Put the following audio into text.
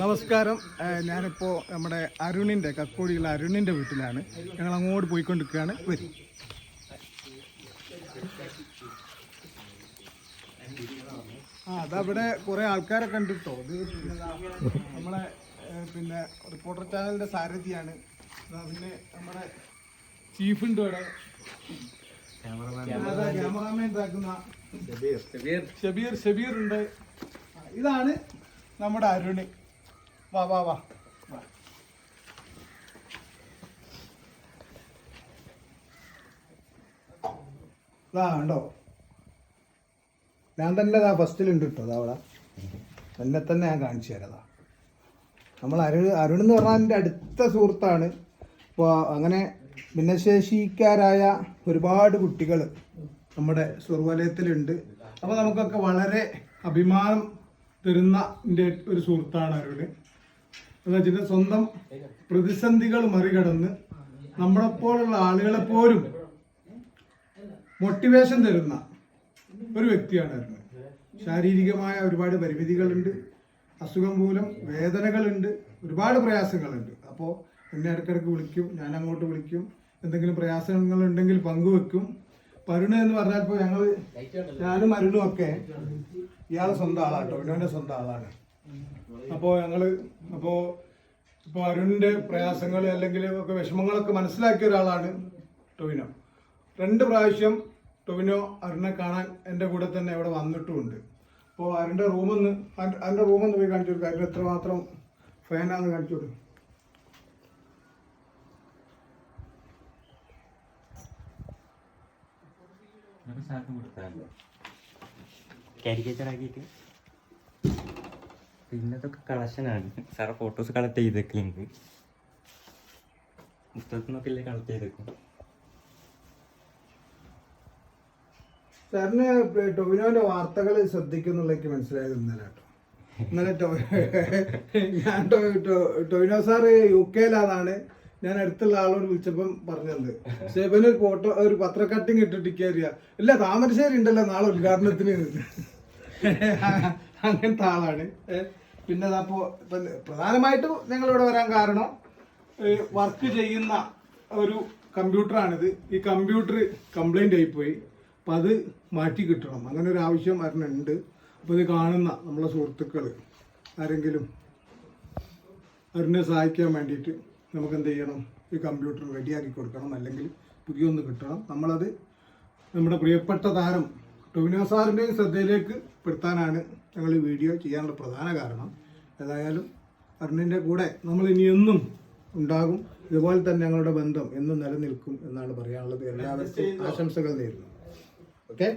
നമസ്കാരം. ഞാനിപ്പോൾ നമ്മുടെ അരുണിന്റെ കക്കോടിയുള്ള അരുണിന്റെ വീട്ടിലാണ്. ഞങ്ങൾ അങ്ങോട്ട് പോയിക്കൊണ്ടിരിക്കുകയാണ്. വരും. ആ അതവിടെ കുറേ ആൾക്കാരൊക്കെ ഉണ്ട് കേട്ടോ ഇത് നമ്മളെ പിന്നെ റിപ്പോർട്ടർ ചാനലിന്റെ സാരഥിയാണ്. പിന്നെ നമ്മുടെ ചീഫ് ഉണ്ട് ഇവിടെ. ക്യാമറാമാൻ. ഇതാക്കുന്ന ഷബീർ. ഷബീർ ഉണ്ട്. ഇതാണ് നമ്മുടെ അരുണ്. വാ വാ വാ. വാ. ഇതാ ഉണ്ടോ ഞാൻ തന്നെ ഇതാ ഫസ്റ്റിലുണ്ട് കേട്ടോ അതാ അവിടെ. എന്നെ തന്നെ ഞാൻ കാണിച്ചു തരാതാ നമ്മൾ അരുൺ അരുൺ എന്ന് പറഞ്ഞാൽ എന്റെ അടുത്ത സുഹൃത്താണ്. അപ്പോൾ അങ്ങനെ ഭിന്നശേഷിക്കാരായ ഒരുപാട് കുട്ടികൾ നമ്മുടെ സ്വർവലയത്തിലുണ്ട്. അപ്പോൾ നമുക്കൊക്കെ വളരെ അഭിമാനം തരുന്ന എന്റെ ഒരു സുഹൃത്താണ് അരുണ് എന്ന് ചില സ്വന്തം പ്രതിസന്ധികൾ മറികടന്ന് നമ്മളെപ്പോലുള്ള ആളുകളെ പോലും മോട്ടിവേഷൻ തരുന്ന ഒരു വ്യക്തിയാണ് അരുണ് ശാരീരികമായ ഒരുപാട് പരിമിതികളുണ്ട് അസുഖം മൂലം വേദനകളുണ്ട് ഒരുപാട് പ്രയാസങ്ങളുണ്ട്. അപ്പോൾ എന്നെ ഇടയ്ക്കിടയ്ക്ക് വിളിക്കും ഞാൻ അങ്ങോട്ട് വിളിക്കും എന്തെങ്കിലും പ്രയാസങ്ങൾ ഉണ്ടെങ്കിൽ പങ്കുവെക്കും. പരുണ എന്ന് പറഞ്ഞാൽ ഇപ്പോൾ ഞങ്ങൾ ഞാനും അരുണും ഒക്കെ ഇയാളെ സ്വന്തം ആളാട്ടോ ഇവനവന്റെ സ്വന്തം ആളാണ്. അപ്പോൾ ഞങ്ങൾ അപ്പോ ഇപ്പോൾ അരുണിന്റെ പ്രയാസങ്ങൾ അല്ലെങ്കിൽ ഒക്കെ വിഷമങ്ങളൊക്കെ മനസ്സിലാക്കിയ ഒരാളാണ് ടൊവിനോ. രണ്ട് പ്രാവശ്യം ടൊവിനോ അരുണിനെ കാണാൻ എന്റെ കൂടെ തന്നെ ഇവിടെ വന്നിട്ടുമുണ്ട്. അപ്പോൾ അരുണിന്റെ റൂമൊന്ന് അതിന്റെ റൂമൊന്ന് പോയി കാണിച്ചു കൊടുക്കുക അരുൺ എത്രമാത്രം ഫാനാന്ന് കാണിച്ചു കൊടുക്കും. കാരിക്കേച്ചർ ആക്കിയിട്ട്? പിന്നതൊക്കെ കളക്ഷനാണ് സാറ് ഫോട്ടോസ് കളക്ട് ചെയ്തേക്കുന്നുണ്ട് പുസ്തകത്തിൽ നിന്നൊക്കെ ഇല്ലേ കളക്ട് ചെയ്തേക്കും? സാറിന് ടൊവിനോന്റെ വാർത്തകൾ ശ്രദ്ധിക്കുന്നുള്ള മനസ്സിലായത് ഇന്നലെ ഇന്നലെ ഞാൻ ടൊവിനോ സാറ് യു കെയിലാന്നാണ് ഞാൻ അടുത്തുള്ള ആളോട് വിളിച്ചപ്പം പറഞ്ഞത്. പക്ഷേ ഇവനൊരു ഫോട്ടോ ഒരു പത്ര കട്ടിങ് ഇട്ടിട്ട് ഇല്ല താമരശ്ശേരി ഉണ്ടല്ലോ നാളെ ഉദ്ഘാടനത്തിന്. അങ്ങനത്തെ ആളാണ്. പിന്നെ അപ്പോൾ പ്രധാനമായിട്ടും ഞങ്ങളിവിടെ വരാൻ കാരണം വർക്ക് ചെയ്യുന്ന ഒരു കമ്പ്യൂട്ടറാണിത്. ഈ കമ്പ്യൂട്ടർ കംപ്ലൈന്റ് ആയിപ്പോയി. അപ്പം അത് മാറ്റി കിട്ടണം. അങ്ങനെ ഒരു ആവശ്യം വരണുണ്ട്. അപ്പോൾ ഇത് കാണുന്ന നമ്മളെ സുഹൃത്തുക്കൾ ആരെങ്കിലും അവരിനെ സഹായിക്കാൻ വേണ്ടിയിട്ട് നമുക്ക് എന്ത് ചെയ്യണം? ഈ കമ്പ്യൂട്ടർ റെഡിയാക്കി കൊടുക്കണം. അല്ലെങ്കിൽ പുതിയൊന്ന് കിട്ടണം. നമ്മളത് നമ്മുടെ പ്രിയപ്പെട്ട താരം ടൊവിനോ സാറിന്റെയും ശ്രദ്ധയിലേക്ക് പെടുത്താനാണ് ഞങ്ങൾ ഈ വീഡിയോ ചെയ്യാനുള്ള പ്രധാന കാരണം. ഏതായാലും അരുണിന്റെ കൂടെ നമ്മൾ ഇനി എന്നും ഉണ്ടാകും. ഇതുപോലെ തന്നെ ഞങ്ങളുടെ ബന്ധം എന്നും നിലനിൽക്കും എന്നാണ് പറയാനുള്ളത്. എല്ലാവർക്കും ആശംസകൾ നേരുന്നു. ഓക്കെ?